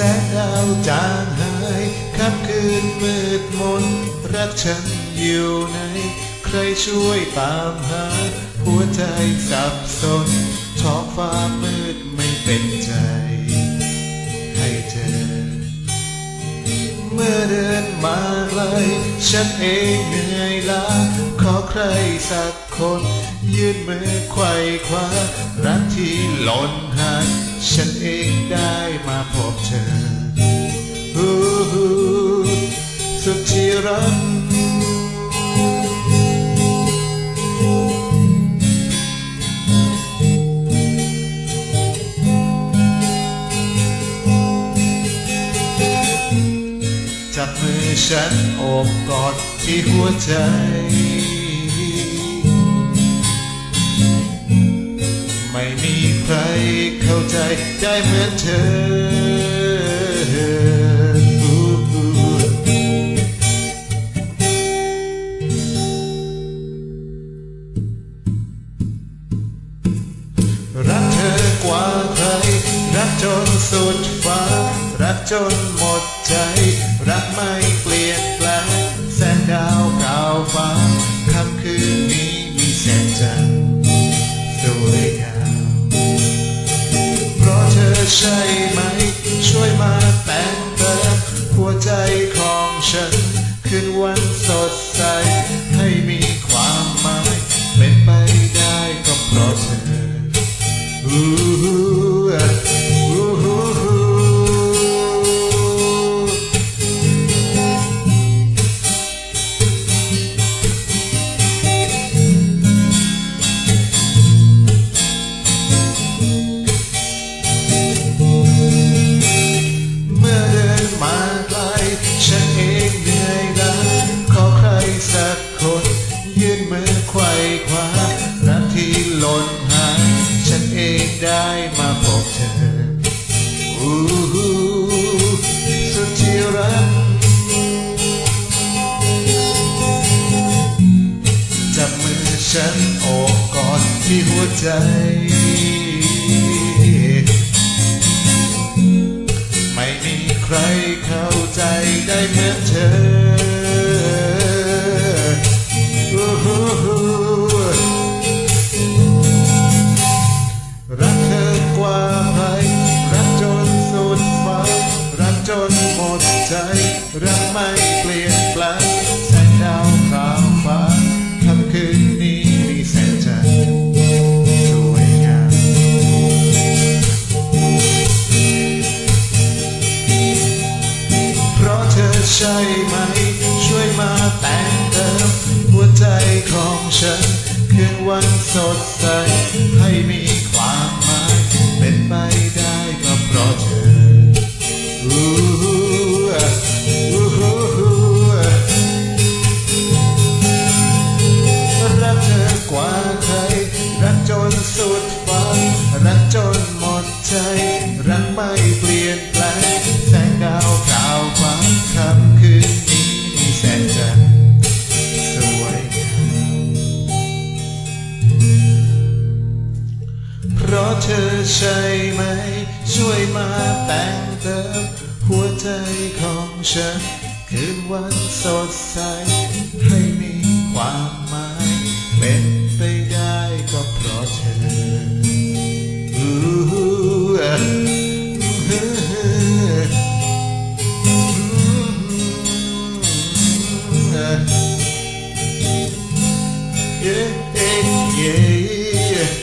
สงดาวจางหายค่ำคืนมืดมน รักฉันอยู่ไหน ใครช่วยตามหา หัวใจสับสน ท้องฟ้ามืดไม่เป็นใจ ให้เธอ เมื่อเดินมาไกล ฉันเองเหนื่อยล้า ขอใครสักคน ยื่นมือไขว้คว้ารักที่หล่นหาย ฉันเองได้มาพบเธอฮู้ฮู้สุดที่รักจับมือฉันโอบกอดที่หัวใจ เข้าใจได้เหมือนเธอรักเธอกว่าใคร รักจนสุดฟ้า รักจนหมดใจ รักไม่เปลี่ยนแปลงแสงดาวขาวฟ้า ใช่ไหม ช่วยมาแต่งเติมหัวใจของฉัน คืนวัน ฉันเองเหนื่อยล้าขอใครสักคน ยื่นมือไขว้คว้ารักที่หล่นหาย ฉันเองได้มาพบเธออู้หูสุดที่รักจับมือฉันโอบกอดที่หัวใจ รเข้าใจได้เหมือนเธอรักเธอกว่าใครรักจนสุดฟ้ารักจนหมดใจรักไม่ คืนวั แต่งเติมหัวใจของฉัน คืนวันสดใส ให้มีความหมาย เป็นไปได้ก็เพราะเธอ Yeah, yeah, yeah.